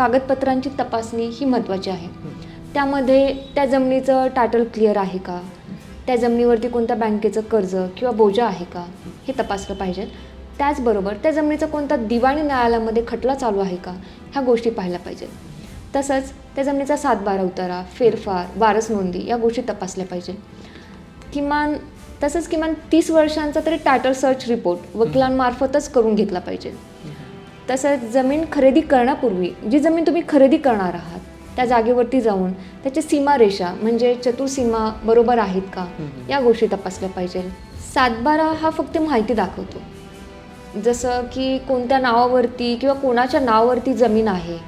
कागदपत्रांची तपासणी ही महत्त्वाची आहे. त्यामध्ये त्या जमिनीचं टायटल क्लिअर आहे का? त्या जमिनीवरती कोणत्या बँकेचं कर्ज किंवा बोजा आहे का? हे तपासलं पाहिजे. त्याचबरोबर त्या जमिनीचा कोणता दिवाणी न्यायालयामध्ये खटला चालू आहे का? ह्या गोष्टी पाहायला पाहिजेत तसंच त्या जमिनीचा सातबारा उतारा फेरफार वारस नोंदी या गोष्टी तपासल्या पाहिजे. किमान तसंच किमान तीस वर्षांचा तरी टायटल सर्च रिपोर्ट वकिलांमार्फतच करून घेतला पाहिजे. तसंच जमीन खरेदी करण्यापूर्वी जी जमीन तुम्ही खरेदी करणार आहात त्या जागेवरती जाऊन त्याची सीमारेषा म्हणजे चतुर्सीमा बरोबर आहेत का या गोष्टी तपासल्या पाहिजे. सातबारा हा फक्त माहिती दाखवतो. जसं की कोणत्या नावावरती किंवा कोणाच्या नावावरती जमीन आहे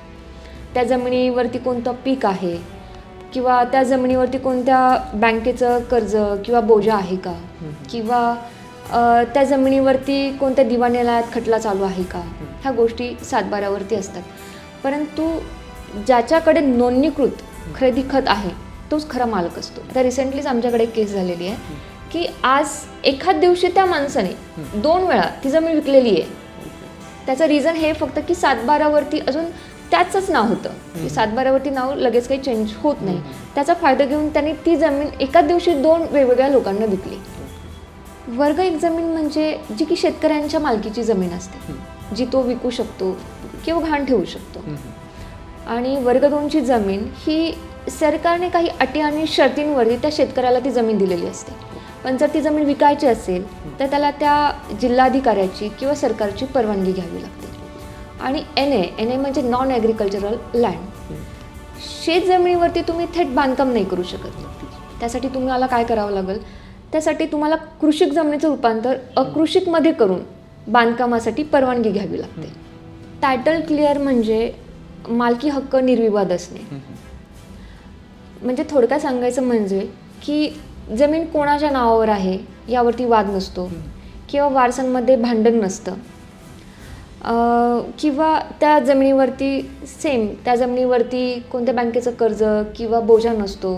त्या जमिनीवरती कोणतं पीक आहे किंवा त्या जमिनीवरती कोणत्या बँकेचं कर्ज किंवा बोजा आहे का किंवा त्या जमिनीवरती कोणत्या दिवाण्यालयात खटला चालू आहे का ह्या गोष्टी सातबाऱ्यावरती असतात. परंतु ज्याच्याकडे नोंदणीकृत खरेदी खत आहे तोच खरा मालक असतो. आता रिसेंटलीच आमच्याकडे एक केस झालेली आहे की आज एखाद दिवशी त्या माणसाने दोन वेळा ती जमीन विकलेली आहे. त्याचं रिझन हे फक्त की सातबारावरती अजून त्याचंच नाव होतं. की सातबारावरती नाव लगेच काही चेंज होत नाही. त्याचा फायदा घेऊन त्यांनी ती जमीन एकाच दिवशी दोन वेगवेगळ्या लोकांना विकली. वर्ग एक जमीन म्हणजे जी की शेतकऱ्यांच्या मालकीची जमीन असते. जी तो विकू शकतो किंवा घाण ठेवू शकतो. आणि वर्ग दोनची जमीन ही सरकारने काही अटी आणि शर्तींवरती त्या शेतकऱ्याला ती जमीन दिलेली असते. पण जर ती जमीन विकायची असेल तर त्याला त्या जिल्हाधिकाऱ्याची किंवा सरकारची परवानगी घ्यावी लागते. आणि एन ए एन ए म्हणजे नॉन ॲग्रिकल्चरल लँड शेत जमिनीवरती तुम्ही थेट बांधकाम नाही करू शकत. त्यासाठी तुम्हाला काय करावं लागेल? त्यासाठी तुम्हाला कृषिक जमिनीचं रूपांतर अकृषिकमध्ये करून बांधकामासाठी परवानगी घ्यावी लागते. टायटल क्लिअर म्हणजे मालकी हक्क निर्विवाद असणे. म्हणजे थोडक्यात सांगायचं म्हणजे की जमीन कोणाच्या नावावर आहे यावरती वाद नसतो. किंवा वारसांमध्ये भांडण नसतं. किंवा त्या जमिनीवरती सेम त्या जमिनीवरती कोणत्या बँकेचं कर्ज किंवा बोजा नसतो.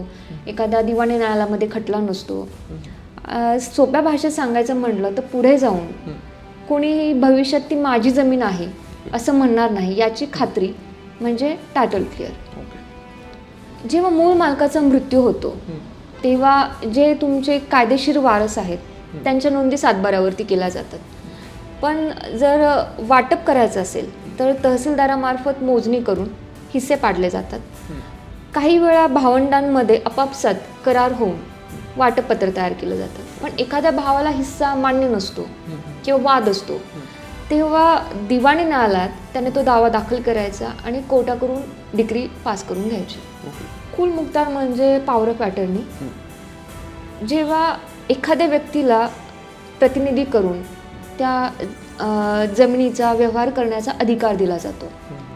एखाद्या दिवाणी न्यायालयामध्ये खटला नसतो. सोप्या भाषेत सांगायचं म्हटलं तर पुढे जाऊन कोणीही भविष्यात ती माझी जमीन आहे असं म्हणणार नाही याची खात्री म्हणजे टायटल क्लिअर जेव्हा मूळ मालकाचा मृत्यू होतो तेव्हा जे तुमचे कायदेशीर वारस आहेत त्यांच्या नोंदी सातबाऱ्यावरती केल्या जातात. पण जर वाटप करायचं असेल तर तहसीलदारामार्फत मोजणी करून हिस्से पाडले जातात. काही वेळा भावंडांमध्ये आपापसात करार होऊन वाटपपत्र तयार केलं जातं. पण एखाद्या भावाला हिस्सा मान्य नसतो किंवा वाद असतो. तेव्हा दिवाणी न्यायालयात त्याने तो दावा दाखल करायचा आणि कोर्टाकडून डिग्री पास करून घ्यायची. कुल मुक्तार म्हणजे पॉवर ऑफ अटर्नी जेव्हा एखाद्या व्यक्तीला प्रतिनिधी करून त्या जमिनीचा व्यवहार करण्याचा अधिकार दिला जातो.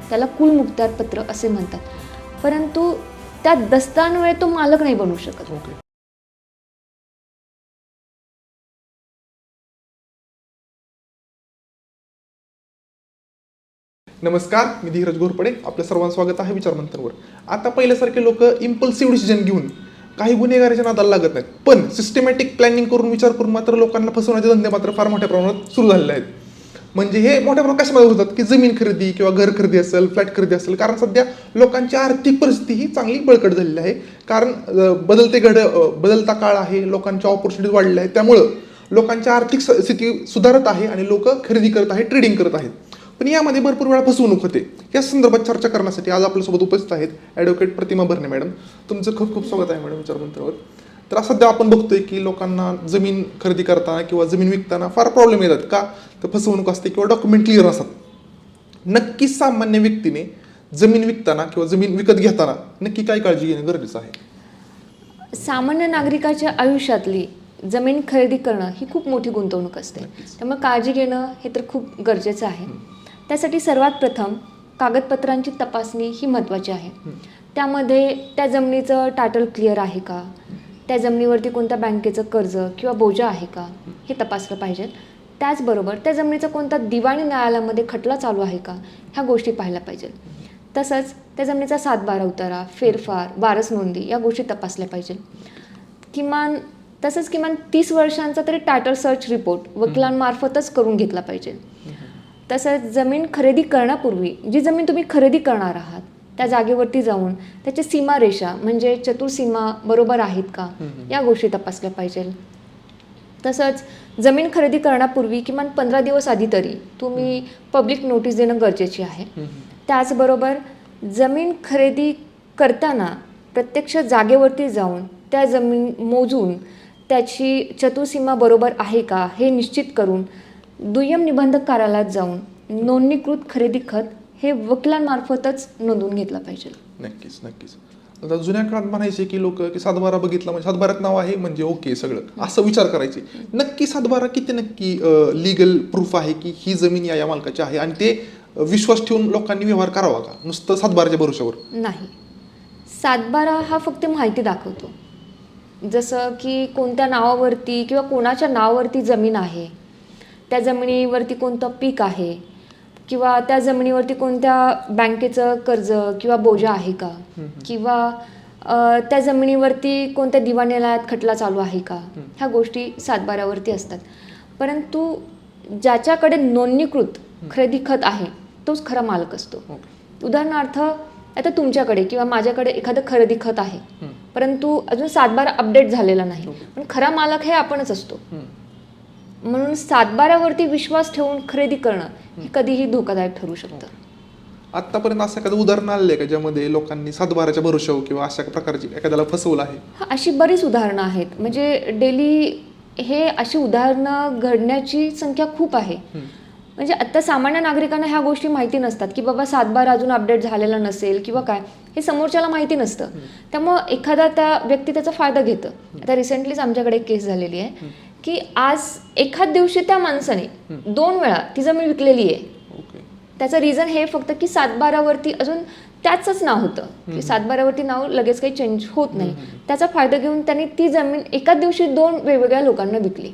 त्याला कुल मुक्तार पत्र असे म्हणतात. परंतु त्या दस्तांवेळे तो मालक नाही बनू शकत. नमस्कार मी धीरज घोरपडे. आपलं सर्वांचं स्वागत आहे विचारमंथनवर. आता पहिल्यासारखे लोक इम्पल्सिव्ह डिसिजन घेऊन काही गुन्हेगाराच्या नादाला लागत नाहीत. पण सिस्टमॅटिक प्लॅनिंग करून विचार करून मात्र लोकांना फसवण्याचे धंदे मात्र फार मोठ्या प्रमाणात सुरू झालेले आहेत. म्हणजे हे मोठ्या प्रमाणात कशामध्ये होतात की जमीन खरेदी किंवा घर खरेदी असेल फ्लॅट खरेदी असेल. कारण सध्या लोकांची आर्थिक परिस्थिती ही चांगली बळकट झालेली आहे. कारण बदलते घड बदलता काळ आहे लोकांच्या ऑपॉर्च्युनिटीज वाढल्या आहेत. त्यामुळं लोकांची आर्थिक स्थिती सुधारत आहे आणि लोक खरेदी करत आहेत ट्रेडिंग करत आहेत. पण यामध्ये भरपूर वेळा फसवणूक होते. या संदर्भात चर्चा करण्यासाठी आज आपल्यासोबत उपस्थित आहेत ॲडव्होकेट प्रतिमा भरणे मॅडम. तुमचं खूप खूप स्वागत आहे मॅडम विचारमंत्रावर तर सध्या आपण बघतोय की लोकांना जमीन खरेदी करताना किंवा जमीन विकताना फार प्रॉब्लेम येतात का? तर फसवणूक असते किंवा डॉक्युमेंट क्लिअर नसतात नक्कीच सामान्य व्यक्तीने जमीन विकताना किंवा जमीन विकत घेताना नक्की काय काळजी घेणं गरजेचं आहे? सामान्य नागरिकाच्या आयुष्यातली जमीन खरेदी करणं ही खूप मोठी गुंतवणूक असते. त्यामुळे काळजी घेणं हे तर खूप गरजेचं आहे. त्यासाठी सर्वात प्रथम कागदपत्रांची तपासणी ही महत्त्वाची आहे. त्यामध्ये त्या जमिनीचं टायटल क्लिअर आहे का? त्या जमिनीवरती कोणत्या बँकेचं कर्ज किंवा बोजा आहे का? हे तपासलं पाहिजे. त्याचबरोबर त्या जमिनीचा कोणता दिवाणी न्यायालयामध्ये खटला चालू आहे का? ह्या गोष्टी पाहायला पाहिजेत तसंच त्या जमिनीचा सातबारा उतारा फेरफार वारस नोंदी या गोष्टी तपासल्या पाहिजे. किमान तसंच किमान तीस वर्षांचा तरी टायटल सर्च रिपोर्ट वकिलांमार्फतच करून घेतला पाहिजे. तसंच जमीन खरेदी करण्यापूर्वी जी जमीन तुम्ही खरेदी करणार आहात त्या जागेवरती जाऊन त्याची सीमारेषा म्हणजे चतुर्सीमा बरोबर आहेत का या गोष्टी तपासल्या पाहिजे. तसंच जमीन खरेदी करण्यापूर्वी किमान पंधरा दिवस आधी तरी तुम्ही पब्लिक नोटीस देणं गरजेची आहे. त्याचबरोबर जमीन खरेदी करताना प्रत्यक्ष जागेवरती जाऊन त्या जमीन मोजून त्याची चतुर्सीमा बरोबर आहे का हे निश्चित करून दुय्यम निबंधक कार्यालयात जाऊन नोंदणीकृत खरेदी खत हे वकिलांमार्फतच नोंदवून घेतलं पाहिजे. नक्कीच नक्कीच. आता जुन्या काळात म्हणायचे की लोक की सातबारा बघितला म्हणजे सातबाऱ्यात नाव आहे म्हणजे ओके सगळं. असं विचार करायचे. नक्की सातबारा किती नक्की लिगल प्रूफ आहे की ही जमीन या या मालकाची आहे आणि ते विश्वास ठेवून लोकांनी व्यवहार करावा का? नुसतं सातबाराच्या भरोशावर नाही. सातबारा हा फक्त माहिती दाखवतो. जसं की कोणत्या नावावरती किंवा कोणाच्या नावावरती जमीन आहे त्या जमिनीवरती कोणतं पीक आहे? किंवा त्या जमिनीवरती कोणत्या बँकेचं कर्ज किंवा बोजा आहे का? किंवा त्या जमिनीवरती कोणत्या दिवाण्यालयात खटला चालू आहे का? ह्या गोष्टी सातबाऱ्यावरती असतात. परंतु ज्याच्याकडे नोंदणीकृत खरेदी खत आहे तोच खरा मालक असतो. उदाहरणार्थ आता तुमच्याकडे किंवा माझ्याकडे एखादं खरेदी खत आहे. परंतु अजून सातबारा अपडेट झालेला नाही. पण खरा मालक हे आपणच असतो. म्हणून सातबाऱ्यावरती विश्वास ठेवून खरेदी करणं हे कधीही धोकादायक ठरू शकतं. आतापर्यंत असं एखादं उदाहरण आहे का ज्यामध्ये लोकांनी सातबाराच्या भरोशावर किंवा अशा प्रकारची एखाद्याला फसवलं आहे? अशी बरीच उदाहरणं आहेत. म्हणजे डेली हे अशी उदाहरणं घडण्याची संख्या खूप आहे. म्हणजे आत्ता सामान्य नागरिकांना ह्या गोष्टी माहिती नसतात की बाबा सातबार अजून अपडेट झालेला नसेल किंवा काय हे समोरच्याला माहिती नसतं. त्यामुळं एखादा त्या व्यक्ती त्याचा फायदा घेतं. आता रिसेंटलीच आमच्याकडे एक केस झालेली आहे. की आज एखाद दिवशी त्या माणसाने दोन वेळा ती जमीन विकलेली आहे. त्याचं रिझन हे फक्त की सातबारावरती अजून त्याचंच नाव होतं. की सातबारावरती नाव लगेच काही चेंज होत नाही. त्याचा फायदा घेऊन त्यांनी ती जमीन एकाच दिवशी दोन वेगवेगळ्या लोकांना विकली.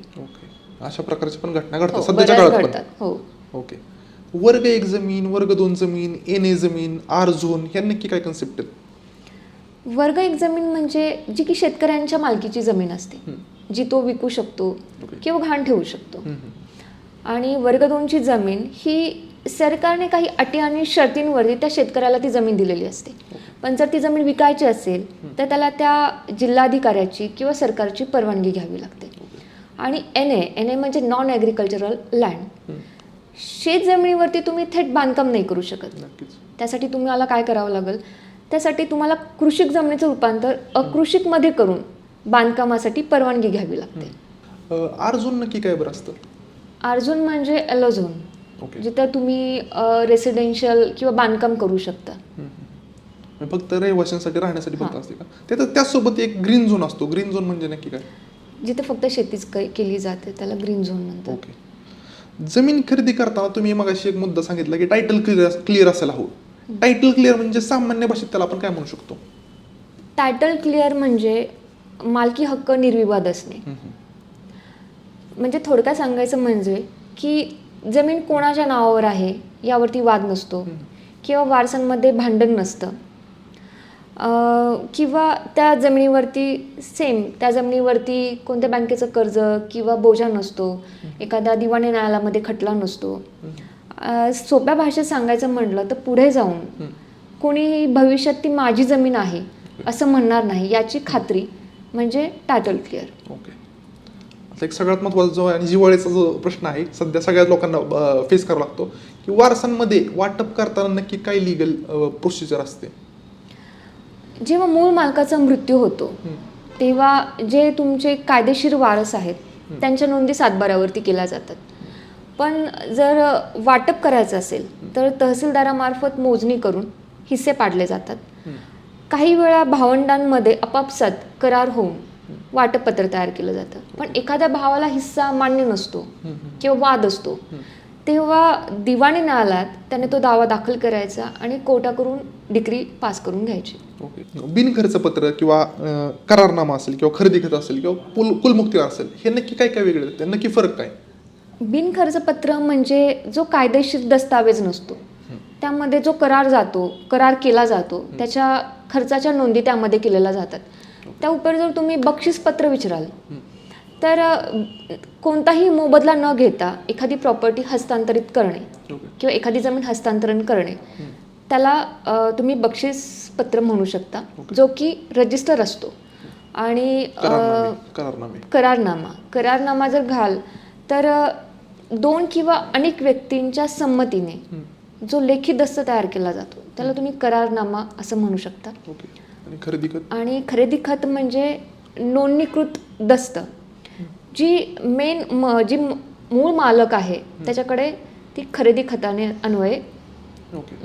अशा प्रकारच्या पण घटना घडतात हो, सध्याच्या काळात हो. ओके. वर्ग एक जमीन वर्ग दोन जमीन एन ए जमीन आर झोन ह्या नक्की काय कन्सेप्ट आहेत? वर्ग एक जमीन म्हणजे जी की शेतकऱ्यांच्या मालकीची जमीन असते. जी तो विकू शकतो. किंवा घाण ठेवू शकतो. आणि वर्ग दोनची जमीन ही सरकारने काही अटी आणि शर्तींवरती त्या शेतकऱ्याला ती जमीन दिलेली असते. पण जर ती जमीन विकायची असेल तर त्याला त्या जिल्हाधिकाऱ्याची किंवा सरकारची परवानगी घ्यावी लागते. आणि एन ए एन ए म्हणजे नॉन ॲग्रिकल्चरल लँड. शेत जमिनीवरती तुम्ही थेट बांधकाम नाही करू शकत. त्यासाठी तुम्हाला काय करावं लागेल? त्यासाठी तुम्हाला कृषिक जमिनीचं रूपांतर अकृषिकमध्ये करून बांधकामासाठी परवानगी घ्यावी लागते. आर झोन नक्की काय बरं असतं? अर्जुन म्हणजे एलोझोन ओके. जिथं तुम्ही रेसिडेन्शियल किंवा बांधकाम करू शकता. म्हणजे फक्त रहिवाशांसाठी राहण्यासाठी फक्त. असते का? ते तर त्याचसोबत एक ग्रीन झोन असतो. ग्रीन झोन म्हणजे नक्की काय? जिथे फक्त शेतीच केली जाते त्याला ग्रीन झोन म्हणतात. ओके. जमीन खरेदी करताना तुम्ही मगाशी एक मुद्दा सांगितला की टायटल क्लिअर क्लिअर असायला हवं टायटल क्लिअर म्हणजे सामान्य भाषेत त्याला आपण काय म्हणू शकतो? टायटल क्लिअर म्हणजे मालकी हक्क निर्विवाद असणे. म्हणजे थोडक्यात सांगायचं म्हणजे की जमीन कोणाच्या नावावर आहे यावरती वाद नसतो. किंवा वारसांमध्ये भांडण नसतं. किंवा त्या जमिनीवरती सेम त्या जमिनीवरती कोणत्या बँकेचं कर्ज किंवा बोजा नसतो. एखाद्या दिवाणी न्यायालयामध्ये खटला नसतो. सोप्या भाषेत सांगायचं म्हटलं तर पुढे जाऊन कोणी भविष्यात ती माझी जमीन आहे असं म्हणणार नाही याची खात्री. म्हणजे टायटल क्लिअर ओके आता एक सगळ्यात महत्त्वाचा जो आणि जिव्हाळ्याचा जो प्रश्न आहे सध्या सगळ्याच लोकांना फेस करावा लागतो की वारसांमध्ये वाटप करताना नक्की काय लिगल प्रोसिजर असते? जेव्हा मूळ मालकाचा मृत्यू होतो तेव्हा जे तुमचे कायदेशीर वारस आहेत त्यांच्या नोंदी सातबाऱ्यावरती केल्या जातात. पण जर वाटप करायचं असेल तर तहसीलदारामार्फत मोजणी करून हिस्से पाडले जातात. काही वेळा भावंडांमध्ये आपापसात करार होऊन वाटपपत्र तयार केलं जातं. पण एखाद्या भावाला हिस्सा मान्य नसतो किंवा वाद असतो तेव्हा दिवाणी न्यायालयात त्याने तो दावा दाखल करायचा आणि कोर्टाकडून डिग्री पास करून घ्यायची. बिनखर्च पत्र किंवा करारनामा असेल किंवा खरेदी खत असेल किंवा कुल कुलमुक्तीवर असेल हे नक्की काय काय वेगळे? नक्की फरक काय? बिनखर्चपत्र म्हणजे जो कायदेशीर दस्तावेज नसतो. त्यामध्ये जो करार जातो करार केला जातो त्याच्या खर्चाच्या नोंदी त्यामध्ये केलेल्या जातात. त्या उपरी जर तुम्ही बक्षीसपत्र विचाराल तर कोणताही मोबदला न घेता एखादी प्रॉपर्टी हस्तांतरित करणे किंवा एखादी जमीन हस्तांतरण करणे त्याला तुम्ही बक्षीसपत्र म्हणू शकता जो की रजिस्टर असतो. आणि करारनामे करारनामे. जर घाल तर दोन किंवा अनेक व्यक्तींच्या संमतीने. जो लेखी दस्त तयार केला जातो त्याला तुम्ही करारनामा असं म्हणू शकता. आणि खरेदी खत? आणि खरेदी खत म्हणजे नोंदणीकृत दस्त. जी मेन म जी मूळ मालक आहे त्याच्याकडे ती खरेदी खताने अन्वये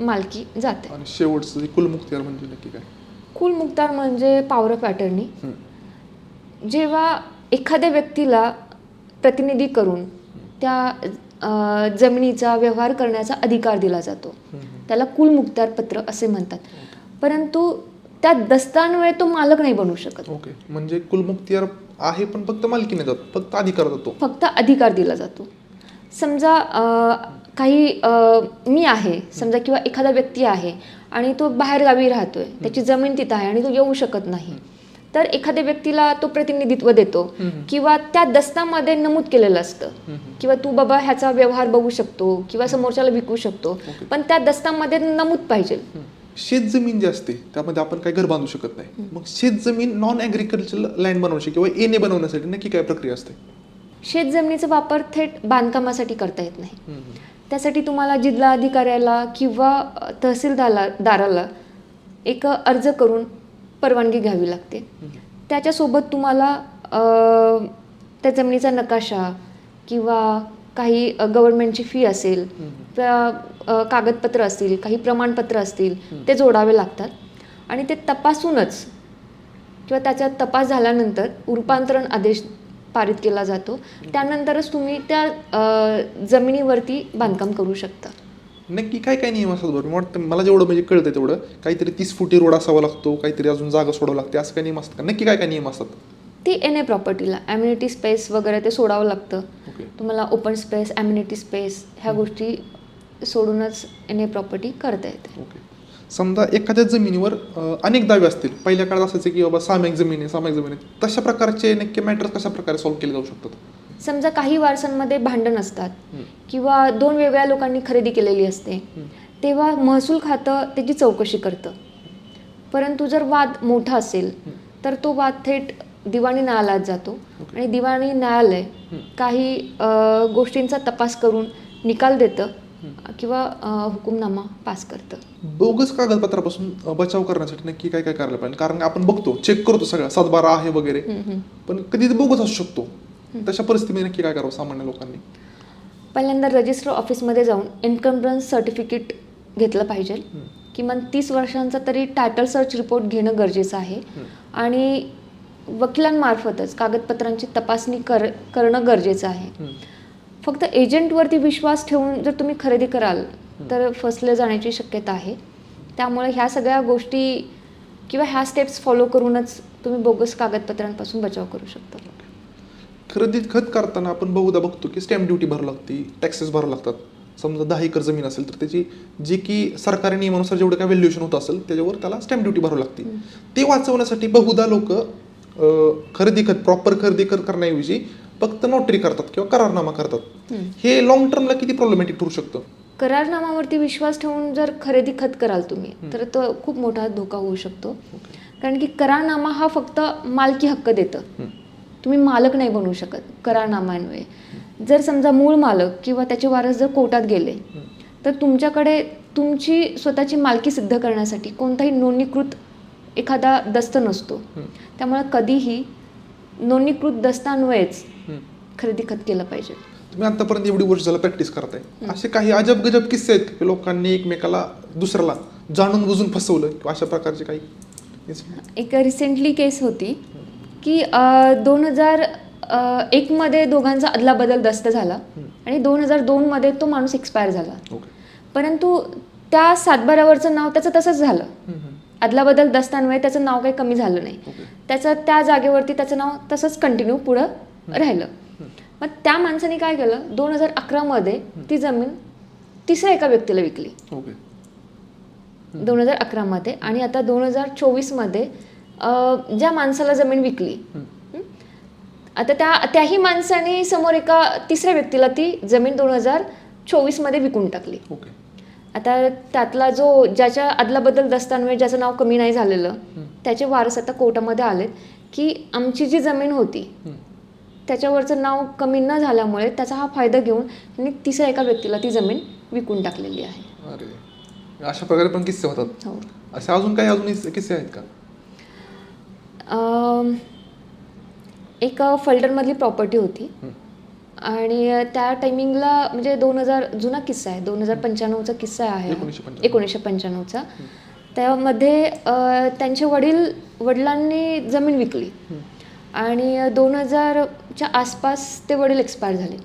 मालकी जाते. आणि शेवटचं कुलमुक्तियार म्हणजे नक्की काय? म्हणजे पॉवर ऑफ अटर्नी. जेव्हा एखाद्या व्यक्तीला प्रतिनिधी करून त्या जमिनीचा व्यवहार करण्याचा अधिकार दिला जातो. त्याला कुलमुक्तार पत्र असे म्हणतात. परंतु त्या दस्तान्वये तो मालक नाही बनू शकत. ओके. म्हणजे कुलमुक्तियार आहे पण फक्त मालकीने जात फक्त अधिकार जातो. फक्त अधिकार दिला जातो. समजा काही मी आहे समजा किंवा एखादा व्यक्ती आहे आणि तो बाहेरगावी राहतोय त्याची जमीन तिथं आहे आणि तो येऊ शकत नाही. तर एखाद्या व्यक्तीला तो प्रतिनिधित्व देतो. किंवा त्या दस्तामध्ये नमूद केलेलं असतं. किंवा तू बाबा ह्याचा व्यवहार बघू शकतो किंवा समोरच्याला विकू शकतो. पण त्या दस्तामध्ये नमूद पाहिजे. शेत जमीन जी असते त्यामध्ये आपण काही घर बांधू शकत नाही. मग शेत जमीन नॉन ॲग्रिकल्चर लँड बनवण्याची किंवा एने बनवण्यासाठी नक्की काय प्रक्रिया असते? शेत जमिनीचा वापर थेट बांधकामासाठी करता येत नाही. त्यासाठी तुम्हाला जिल्हा अधिकाऱ्याला किंवा तहसीलदारला दाराला एक अर्ज करून परवानगी घ्यावी लागते. त्याच्यासोबत तुम्हाला त्या जमिनीचा नकाशा किंवा काही गव्हर्नमेंटची फी असेल त्या कागदपत्र असतील काही प्रमाणपत्र असतील ते जोडावे लागतात. आणि ते तपासूनच किंवा त्याचा तपास झाल्यानंतर रूपांतरण आदेश पारित केला जातो. त्यानंतरच तुम्ही त्या जमिनीवरती बांधकाम करू शकता. नक्की काय काय नियम असतात बरं? मला वाटतं मला जेवढं म्हणजे कळतं तेवढं. काहीतरी तीस फुटी रोड असावा लागतो काहीतरी अजून जागा सोडावं लागते असं काय नियम असतात का? नक्की काय काय नियम असतात? ती एन ए प्रॉपर्टीला ॲम्युनिटी स्पेस वगैरे ते सोडावं लागतं. तुम्हाला ओपन स्पेस ॲम्युनिटी स्पेस ह्या गोष्टी सोडूनच एन ए प्रॉपर्टी करता येते. ओके. समजा एखाद्या जमिनीवर अनेक दावे असतील. पहिल्या काळात असायचं की बाबा सामायिक जमीन आहे सामायिक जमीन. आहे तशा प्रकारचे नक्की मॅटर्स कशा प्रकारे सॉल्व्ह केले जाऊ शकतात? समजा काही वारसांमध्ये भांडण असतात. किंवा दोन वेगळ्या लोकांनी खरेदी केलेली असते. तेव्हा महसूल खातं त्याची चौकशी करतं. परंतु जर वाद मोठा असेल तर तो वाद थेट दिवाणी न्यायालयात जातो. आणि दिवाणी न्यायालय काही गोष्टींचा तपास करून निकाल देतं किंवा हुकुमनामा पास करतं. बोगस कागदपत्रापासून बचाव करण्यासाठी नक्की काय काय करायला पाहिजे? कारण आपण बघतो चेक करतो सगळं सातबारा आहे वगैरे. पण कधी ते बोगस असू शकतो. तशा परिस्थितीमध्ये नक्की काय करावं सामान्य लोकांनी? पहिल्यांदा रजिस्टर ऑफिसमध्ये जाऊन इन्कम्बरन्स सर्टिफिकेट घेतलं पाहिजे. किमान तीस वर्षांचा तरी टायटल सर्च रिपोर्ट घेणं गरजेचं आहे. आणि वकिलांमार्फतच कागदपत्रांची तपासणी कर करणं गरजेचं आहे. फक्त एजंटवरती विश्वास ठेवून जर तुम्ही खरेदी कराल तर फसले जाण्याची शक्यता आहे. त्यामुळे ह्या सगळ्या गोष्टी किंवा ह्या स्टेप्स फॉलो करूनच तुम्ही बोगस कागदपत्रांपासून बचाव करू शकता. खरेदी खत करताना आपण बहुधा बघतो की स्टॅम्प ड्युटी भरावी लागते टॅक्सेस भरावे लागतात. समजा दहा एकर जमीन असेल तर त्याची जी की सरकारी नियमानुसार जेवढं काय व्हॅल्युएशन होत असेल त्याच्यावर त्याला स्टॅम्प ड्युटी भरावी लागते. ते वाचवण्यासाठी बहुधा लोक खरेदी खत प्रॉपर खरेदी खत करण्याऐवजी फक्त नोटरी करतात किंवा करारनामा करतात. हे लॉंग टर्मला किती प्रॉब्लेमॅटिक ठरू शकतं? करारनामावरती विश्वास ठेवून जर खरेदी खत कराल तुम्ही तर तो खूप मोठा धोका होऊ शकतो. कारण की करारनामा हा फक्त मालकी हक्क देतं. तुम्ही मालक नाही बनू शकत करारनाम्यान्वये जर समजा मूळ मालक किंवा त्याचे वारस जर कोर्टात गेले तर तुमच्याकडे तुमची स्वतःची मालकी सिद्ध करण्यासाठी कोणताही नोंदणीकृत एखादा दस्त नसतो. त्यामुळे कधीही नोंदणीकृत दस्तान्वयेच खरेदी खत केलं पाहिजे. तुम्ही आतापर्यंत एवढी वर्ष झालं प्रॅक्टिस करताय. असे काही अजब गजब किस्से आहेत की लोकांनी एकमेकाला दुसऱ्याला जाणून बुजून फसवलं किंवा अशा प्रकारचे काही? एक रिसेंटली केस होती. की दोन हजार एकमध्ये दोघांचा अदलाबदल दस्त झाला आणि दोन हजार दोनमध्ये तो माणूस एक्सपायर झाला. परंतु त्या सातबाऱ्यावरचं नाव त्याचं तसंच झालं. अदलाबदल दस्तान्वये त्याचं नाव काही कमी झालं नाही. त्याचं त्या जागेवरती त्याचं नाव तसंच कंटिन्यू पुढं राहिलं. मग त्या माणसाने काय केलं? दोन हजार अकरामध्ये ती जमीन तिसऱ्या एका व्यक्तीला विकली. दोन हजार अकरामध्ये आणि आता दोन हजार चोवीसमध्ये ज्या माणसाला जमीन विकली? आता त्या त्याही माणसाने समोर एका तिसऱ्या व्यक्तीला ती जमीन दोन हजार चोवीसमध्ये विकून टाकली. आता त्यातला जो ज्याच्या अदलाबद्दल दस्तावेज ज्याचं नाव कमी नाही झालेलं त्याचे वारस आता कोर्टामध्ये आलेत की आमची जी जमीन होती. त्याच्यावरचं नाव कमी न झाल्यामुळे त्याचा हा फायदा घेऊन त्यांनी तिसऱ्या एका व्यक्तीला ती जमीन विकून टाकलेली आहे. अरे अशा प्रकारे पण किस्से होतात. हो. असे अजून काही अजून किस्से आहेत का? एक फोल्डरमधली प्रॉपर्टी होती. आणि त्या टायमिंगला म्हणजे दोन हजार जुना किस्सा आहे. दोन हजार पंच्याण्णवचा किस्सा आहे एकोणीसशे पंच्याण्णव. एकोणीसशे पंच्याण्णवचा. त्यामध्ये त्यांचे वडील वडिलांनी जमीन विकली. आणि दोन हजारच्या आसपास ते वडील एक्सपायर झाले.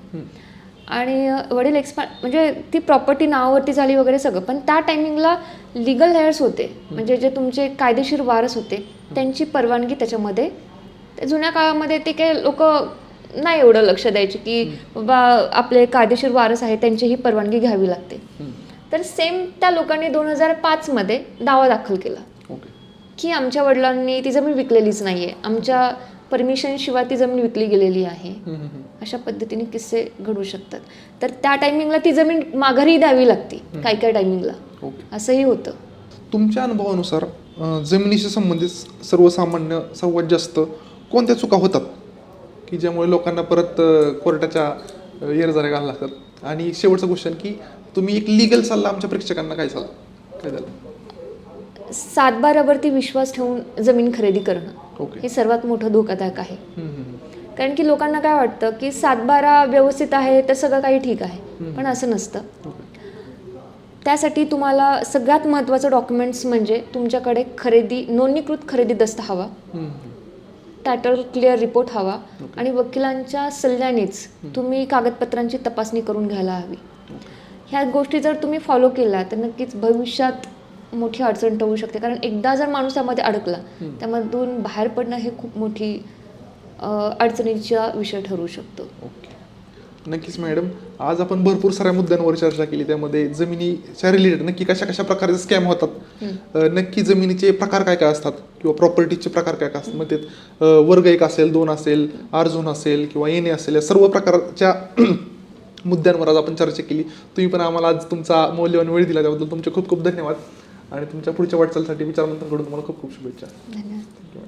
आणि वडील एक्सपायर म्हणजे ती प्रॉपर्टी नावावरती झाली वगैरे सगळं. पण त्या टायमिंगला लिगल हेअर्स होते. म्हणजे जे तुमचे कायदेशीर वारस होते. त्यांची परवानगी त्याच्यामध्ये. जुन्या काळामध्ये ते काही लोक नाही एवढं लक्ष द्यायचे की बाबा आपले कायदेशीर वारस आहे त्यांचीही परवानगी घ्यावी लागते. तर सेम त्या लोकांनी दोन हजार पाचमध्ये दावा दाखल केला. की आमच्या वडिलांनी ती जमीन विकलेलीच नाही आहे आमच्या परमिशनशिवाय ती जमीन विकली गेलेली आहे. अशा पद्धतीने किस्से घडू शकतात. तर त्या टायमिंगला ती जमीन माघारी द्यावी लागते काही काही टायमिंगला. असंही होतं. तुमच्या अनुभवानुसार जमिनीशी संबंधित सर्वसामान्य सर्वात जास्त कोणत्या चुका होतात? की ज्यामुळे लोकांना परत कोर्टाच्या अं, येरजाऱ्या घालायला लागतात? आणि शेवटचा क्वेश्चन की तुम्ही एक लिगल सल्ला आमच्या प्रेक्षकांना काय सल्ला? काय झालं? सातबारावरती विश्वास ठेवून जमीन खरेदी करणं ओके हे सर्वात मोठं धोकादायक आहे. कारण की लोकांना काय वाटतं की सातबारा व्यवस्थित आहे तर सगळं काही ठीक आहे. पण असं नसतं. त्यासाठी तुम्हाला सगळ्यात महत्त्वाचं डॉक्युमेंट्स म्हणजे तुमच्याकडे खरेदी नोंदणीकृत खरेदी दस्त हवा. टायटल क्लिअर रिपोर्ट हवा. आणि वकिलांच्या सल्ल्यानेच तुम्ही कागदपत्रांची तपासणी करून घ्यायला हवी. ह्या गोष्टी जर तुम्ही फॉलो केल्या तर नक्कीच भविष्यात मोठी अडचण टळू शकते. कारण एकदा जर माणूस त्यामध्ये अडकला त्यामधून बाहेर पडणं हे खूप मोठी अडचणीचा विषय ठरू शकतो. ओके. नक्कीच मॅडम. आज आपण भरपूर साऱ्या मुद्द्यांवर चर्चा केली. त्यामध्ये जमिनीच्या रिलेटेड नक्की कशा कशा प्रकारचे स्कॅम होतात? नक्की जमिनीचे प्रकार काय काय असतात? किंवा प्रॉपर्टीचे प्रकार काय काय असतात? मग ते अं, वर्ग एक असेल दोन असेल आर्जून असेल किंवा येणे असेल या सर्व प्रकारच्या मुद्द्यांवर आज आपण चर्चा केली. तुम्ही पण आम्हाला आज तुमचा मौल्यवान वेळ दिला त्याबद्दल तुमचे खूप खूप धन्यवाद. आणि तुमच्या पुढच्या वाटचालीसाठी विचारमंथनकडून तुम्हाला खूप खूप शुभेच्छा. धन्यवाद.